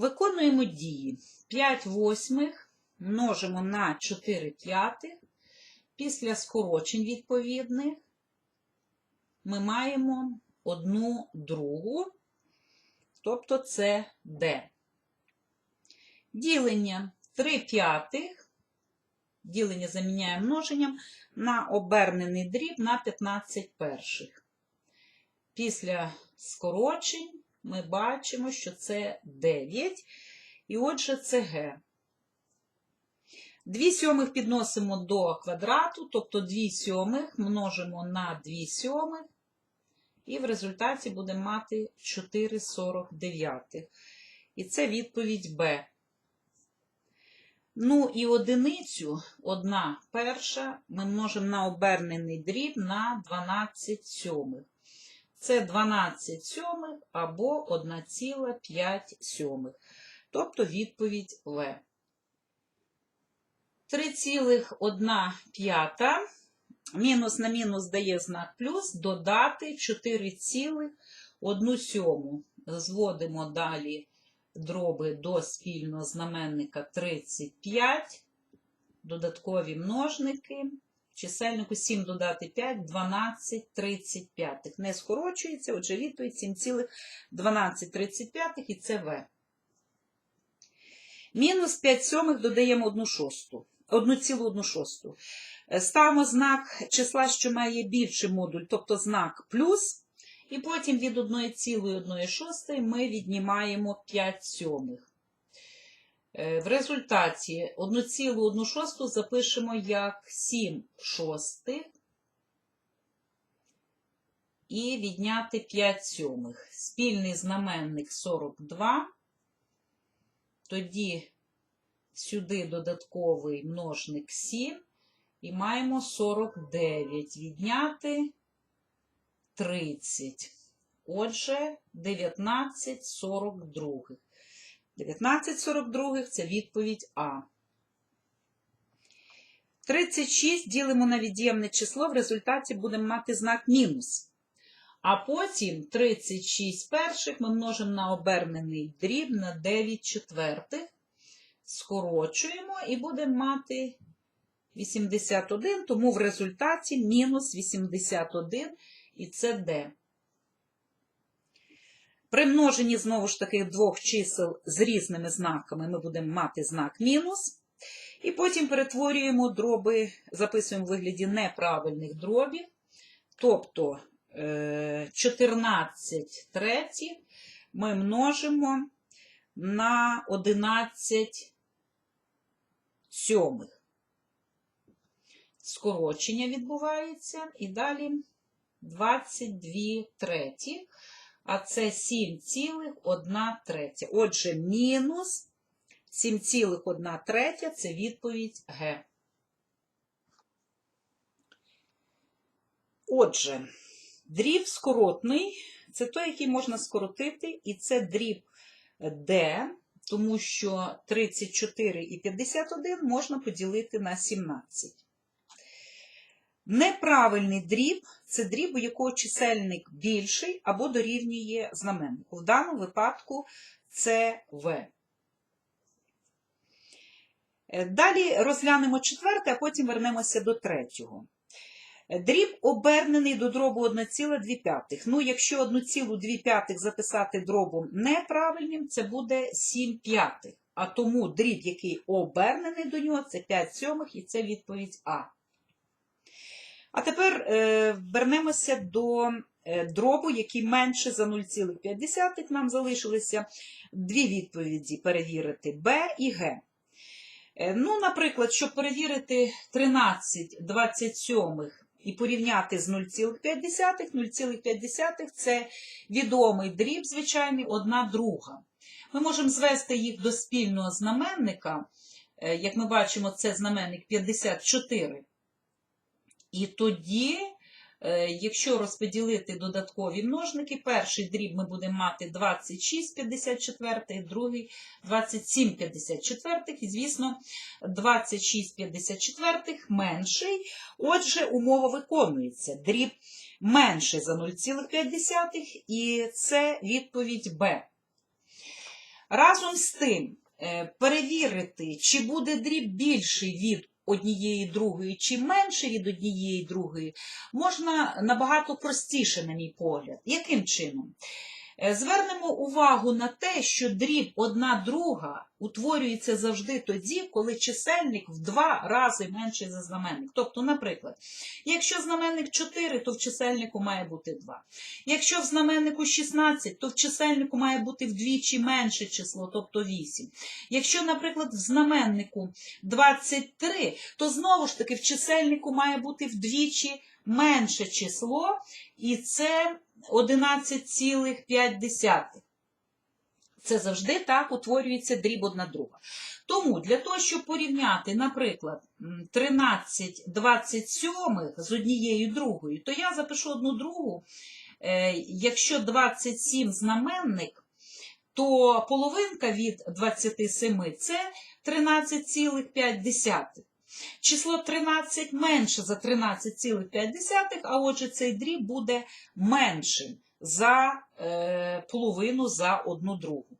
Виконуємо дії. 5 восьмих множимо на 4 п'ятих. Після скорочень відповідних ми маємо одну другу, тобто це D. Ділення 3 п'ятих, ділення заміняємо множенням на обернений дріб на 15 перших. Після скорочень ми бачимо, що це 9, і отже це Г. 2 сьомих підносимо до квадрату, тобто 2 сьомих множимо на 2 сьомих, і в результаті будемо мати 4,49. І це відповідь Б. Ну і одиницю, одна перша, ми множимо на обернений дріб на 12 сьомих. Це 12 сьомих або 1,5 сьомих. Тобто відповідь В. 3,1. Мінус на мінус дає знак плюс, додати 4,1 сьому. Зводимо далі дроби до спільного знаменника 35, додаткові множники. Чисельнику 7 додати 5, 12, 35. Не скорочується, отже, відповідь 7,12 35 і це В. Мінус 5 сьомих додаємо 1 шосту. 1,1 шосту. Ставимо знак числа, що має більший модуль, тобто знак плюс. І потім від 1,1 ми віднімаємо 5 сьомих. Е, В результаті 1,1 шосту запишемо як 7 шостих і відняти 5 сьомих. Спільний знаменник 42. Тоді сюди додатковий множник 7 і маємо 49. Відняти 30. Отже, 19 42. 19,42 це відповідь А. 36 ділимо на від'ємне число, в результаті будемо мати знак мінус. А потім 36 перших ми множимо на обернений дріб на 9 четвертих. Скорочуємо і будемо мати 81, тому в результаті мінус 81, і це D. При множенні, знову ж таки, двох чисел з різними знаками ми будемо мати знак мінус. І потім перетворюємо дроби, записуємо в вигляді неправильних дробів. Тобто е, 14 третіх ми множимо на 11 сьомих. Скорочення відбувається. І далі 22 треті а це 7,1 третя. Отже, мінус 7,1 третя – це відповідь Г. Отже, дріб скоротний – це той, який можна скоротити, і це дріб D, тому що 34 і 51 можна поділити на 17. Неправильний дріб це дріб, у якого чисельник більший або дорівнює знаменнику. В даному випадку це В. Далі розглянемо четверте, а потім вернемося до третього. Дріб обернений до дробу 1,2. Ну, якщо 1,2 записати дробом неправильним, це буде 7 п'ятих. А тому дріб, який обернений до нього, це 5 сьомих, і це відповідь А. А тепер е, вернемося до е, дробу, який менше за 0,5. Нам залишилися дві відповіді перевірити Б і Г. Е, ну, Наприклад, щоб перевірити 13 27 і порівняти з 0,5, 0,5 це відомий дріб, звичайний, одна друга. Ми можемо звести їх до спільного знаменника. Як ми бачимо, це знаменник 54. І тоді, е, якщо розподілити додаткові множники, перший дріб ми будемо мати 26,54, другий 27,54. І, звісно, 26,54 менший. Отже, умова виконується. Дріб менше за 0,5, і це відповідь Б. Разом з тим, е, перевірити, чи буде дріб більший від однієї другої, чи менше від однієї другої, можна набагато простіше, на мій погляд. Яким чином? Е, Звернемо увагу на те, що дріб одна друга утворюється завжди тоді, коли чисельник в два рази менший за знаменник. Тобто, наприклад, якщо знаменник 4, то в чисельнику має бути 2. Якщо в знаменнику 16, то в чисельнику має бути вдвічі менше число, тобто 8. Якщо, наприклад, в знаменнику 23, то знову ж таки в чисельнику має бути вдвічі менше число, і це 11,5. Це завжди так утворюється дріб одна друга. Тому для того, щоб порівняти, наприклад, м, 13 27 з однією другою, то я запишу одну другу. Е, Якщо 27 знаменник, то половинка від 27 це 13,5. Число 13 менше за 13,5, а отже цей дріб буде меншим за е, половину за одну другу.